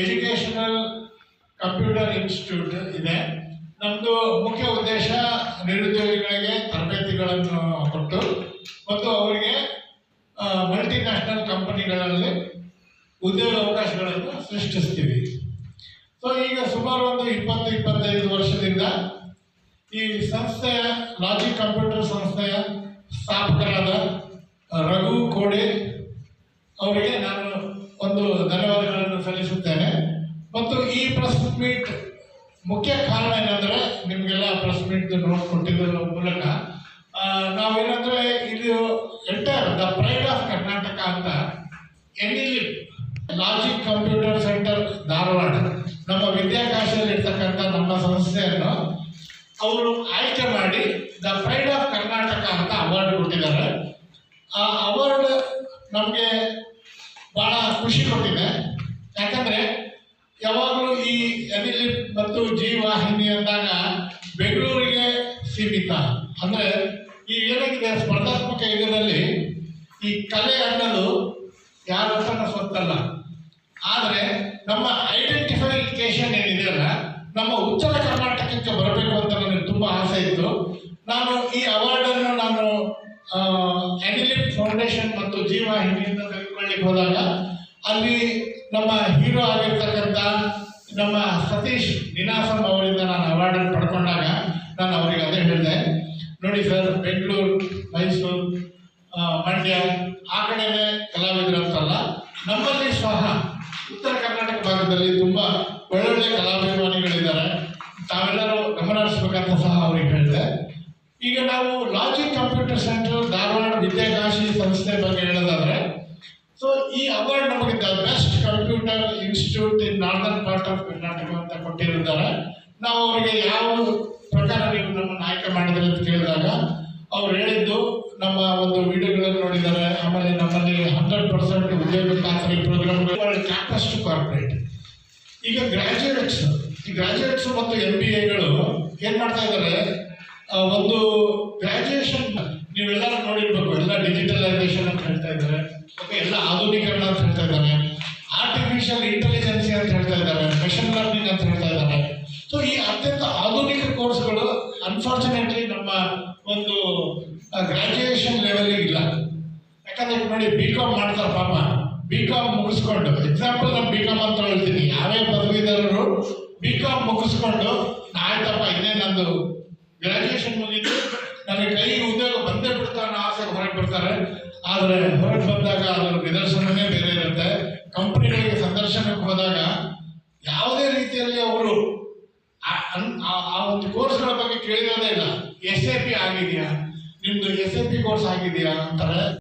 Educational computer institute ಇದೆ. ನಮ್ಮದು ಮುಖ್ಯ ಉದ್ದೇಶ ನಿರುದ್ಯೋಗಿಗಳಿಗೆ ತರಬೇತಿಗಳನ್ನು ಕೊಟ್ಟು ಮತ್ತು ಅವರಿಗೆ ಮಲ್ಟಿನ್ಯಾಷನಲ್ ಕಂಪನಿಗಳಲ್ಲಿ ಉದ್ಯೋಗ ಅವಕಾಶಗಳನ್ನು ಸೃಷ್ಟಿಸ್ತೀವಿ. ಸೊ ಈಗ ಸುಮಾರು ಒಂದು ಇಪ್ಪತ್ತು, ಇಪ್ಪತ್ತೈದು ವರ್ಷದಿಂದ ಈ ಸಂಸ್ಥೆಯ ಲಾಜಿಕ್ ಕಂಪ್ಯೂಟರ್ ಸಂಸ್ಥೆಯ ಸ್ಥಾಪಕರಾದ ರಘು ಕೋಡೆ ಅವರಿಗೆ ನಾನು ಒಂದು ಧನ್ಯವಾದಗಳನ್ನು ಸಲ್ಲಿಸುತ್ತೇನೆ ಮತ್ತು ಈ ಪ್ರೆಸ್ ಮೀಟ್ ಮುಖ್ಯ ಕಾರಣ ಏನಂದ್ರೆ ನಿಮಗೆಲ್ಲ ಪ್ರೆಸ್ ಮೀಟ್ ನೋಟ್ ಕೊಟ್ಟಿದ್ದರ ಮೂಲಕ. ನಾವೇನಂದ್ರೆ ಇದು enter the pride of Karnataka ಅಂತ any logic computer centre Dharwad, ನಮ್ಮ ವಿದ್ಯಾಕಾಶದಲ್ಲಿ ಇರ್ತಕ್ಕಂಥ ನಮ್ಮ ಸಂಸ್ಥೆಯನ್ನು ಅವರು ಆಯ್ಕೆ ಮಾಡಿ ದ ಪ್ರೈಡ್ ಆಫ್ ಕರ್ನಾಟಕ ಅಂತ ಅವಾರ್ಡ್ ಕೊಟ್ಟಿದ್ದಾರೆ. ಆ ಅವಾರ್ಡ್ ನಮಗೆ ಬಹಳ ಖುಷಿ ಕೊಟ್ಟಿದೆ. ಯಾಕಂದ್ರೆ ಯಾವಾಗಲೂ ಈ ಅನಿಲ್ ಮತ್ತು ಜಿ ವಾಹಿನಿ ಅಂದಾಗ ಬೆಂಗಳೂರಿಗೆ ಸೀಮಿತ. ಅಂದ್ರೆ ಈ ಏನಾಗಿದೆ, ಸ್ಪರ್ಧಾತ್ಮಕ ಯುಗದಲ್ಲಿ ಈ ಕಲೆ ಅನ್ನೋದು ಯಾರು ತನ್ನ ಸ್ವತ್ತಲ್ಲ ಆದರೆ ನಮ್ಮ ಐಡೆಂಟಿಫಿಕೇಶನ್ ಏನಿದೆಯಲ್ಲ ನಮ್ಮ ಉತ್ತರ ಕರ್ನಾಟಕಕ್ಕೆ ಬರಬೇಕು ಅಂತ ನನಗೆ ತುಂಬ ಆಸೆ ಇತ್ತು. ನಾನು ಈ ಅವಾರ್ಡನ್ನು ನಾನು ಅನಿಲಿಪ್ ಫೌಂಡೇಶನ್ ಮತ್ತು ಜೀವಾಹಿನಿಯಿಂದ ತೆಗೆದುಕೊಳ್ಳಿಕ್ಕೆ ಹೋದಾಗ ಅಲ್ಲಿ ನಮ್ಮ ಹೀರೋ ಆಗಿರ್ತಕ್ಕಂಥ ನಮ್ಮ ಸತೀಶ್ ನಿನಾಸಂ ಅವರಿಂದ ನಾನು ಅವಾರ್ಡನ್ನು ಪಡ್ಕೊಂಡಾಗ ನಾನು ಅವರಿಗೆ ಅದೇ ಹೇಳಿದೆ. ನೋಡಿ ಸರ್, ಬೆಂಗಳೂರು, ಮೈಸೂರು ಮಂಡ್ಯ, ಆ ಕಡೆನೇ ಕಲಾವಿದರು ಅಂತಲ್ಲ, ನಮ್ಮಲ್ಲಿ ಸಹ ಉತ್ತರ ಕರ್ನಾಟಕ ಭಾಗದಲ್ಲಿ ತುಂಬ ಒಳ್ಳೊಳ್ಳೆ ಕಲಾಭಿಮಾನಿಗಳಿದ್ದಾರೆ. ತಾವೆಲ್ಲರೂ ಗಮನ ಹರಿಸ್ಬೇಕಂತ ಸಹ ಅವ್ರಿಗೆ ಹೇಳಿದೆ. ಈಗ ನಾವು logic computer centre Dharwad Vidyakashi ಸಂಸ್ಥೆ ಬಗ್ಗೆ ಹೇಳೋದಾದ್ರೆ ಸೊ ಈ ಅವಾರ್ಡ್ ನಮಗೆ the best computer institute in northern part of Karnataka ಅಂತ ಕೊಟ್ಟಿರ್ತಾರೆ ನಾವು ಅವರಿಗೆ ಯಾವ ಪ್ರಕಾರ ನೀವು ನಮ್ಮನ್ನು ಆಯ್ಕೆ ಮಾಡಿದ್ರೆ ಅಂತ ಕೇಳಿದಾಗ, ಅವ್ರು ಹೇಳಿದ್ದು, ನಮ್ಮ ಒಂದು ವಿಡಿಯೋಗಳನ್ನು ನೋಡಿದ್ದಾರೆ. ಆಮೇಲೆ ನಮ್ಮಲ್ಲಿ ಹಂಡ್ರೆಡ್ ಪರ್ಸೆಂಟ್ ಉದ್ಯೋಗ ಖಾಸಗಿ ಪ್ರೋಗ್ರಾಮ್ ಕ್ಯಾಂಪಸ್ ಟು ಕಾರ್ಪೊರೇಟ್ ಈಗ ಗ್ರಾಜುಯೇಟ್ಸ್ ಈ ಗ್ರಾಜುಯೇಟ್ಸ್ ಮತ್ತು ಎಂ ಬಿ ಎಗಳು ಏನ್ ಮಾಡ್ತಾ ಇದ್ದಾರೆ? ಒಂದು ಗ್ರಾಜುಯೇಷನ್ ನೀವೆಲ್ಲರೂ ನೋಡಿರ್ಬೇಕು. ಎಲ್ಲ ಡಿಜಿಟಲೈಸೇಷನ್ ಅಂತ ಹೇಳ್ತಾ ಇದ್ದಾರೆ. ಎಲ್ಲ ಆಧುನೀಕರಣ ಅಂತ ಹೇಳ್ತಾ ಇದ್ದಾರೆ. ಆರ್ಟಿಫಿಷಿಯಲ್ ಇಂಟೆಲಿಜೆನ್ಸಿ ಅಂತ ಹೇಳ್ತಾ ಇದ್ದಾರೆ ಮೆಷಿನ್ ಲರ್ನಿಂಗ್ ಅಂತ ಹೇಳ್ತಾ ಇದ್ದಾರೆ. ಸೊ ಈ ಅತ್ಯಂತ ಆಧುನಿಕ ಕೋರ್ಸ್ಗಳು ಅನ್ಫಾರ್ಚುನೇಟ್ಲಿ ನಮ್ಮ ಒಂದು ಗ್ರಾಜುಯೇಷನ್ ಲೆವೆಲ್ ಇಲ್ಲ. ಯಾಕಂದ್ರೆ ನೋಡಿ ಬಿ ಕಾಮ್ ಮಾಡ್ತಾರೆ ಪಾಪ. ಬಿ ಕಾಮ್ ಮುಗಿಸ್ಕೊಂಡು ಎಕ್ಸಾಂಪಲ್ ನಾನು ಬಿ ಕಾಮ್ ಅಂತ ಹೇಳ್ತೀನಿ. ಯಾವೇ ಪದವೀಧರರು ಬಿ ಕಾಮ್ ಮುಗಿಸ್ಕೊಂಡು, ಆಯ್ತಪ್ಪ, ಇನ್ನೇ ನಂದು ಗ್ರಾಜುಯೇಷನ್ ಮುಗಿದು ನನಗೆ ಕೈ ಉದ್ಯೋಗ ಬಂದೇ ಬಿಡ್ತಾ ಅನ್ನೋ ಆಸೆ ಹೊರಗೆ ಬರ್ತಾರೆ. ಆದರೆ ಹೊರಗೆ ಬಂದಾಗ ಅದರ ನಿದರ್ಶನವೇ ಬೇರೆ ಇರುತ್ತೆ. ಕಂಪನಿಗಳಿಗೆ ಸಂದರ್ಶನಕ್ಕೆ ಹೋದಾಗ ಯಾವುದೇ ರೀತಿಯಲ್ಲಿ ಅವರು ಆ- ಒಂದು ಕೋರ್ಸ್ಗಳ ಬಗ್ಗೆ ಕೇಳಿರೋದೇ ಇಲ್ಲ. ಎಸ್ ಎ ಪಿ ಆಗಿದೆಯಾ? ನಿಮ್ದು ಎಸ್ ಎ ಪಿ ಕೋರ್ಸ್ ಆಗಿದೆಯಾ ಅಂತಾರೆ.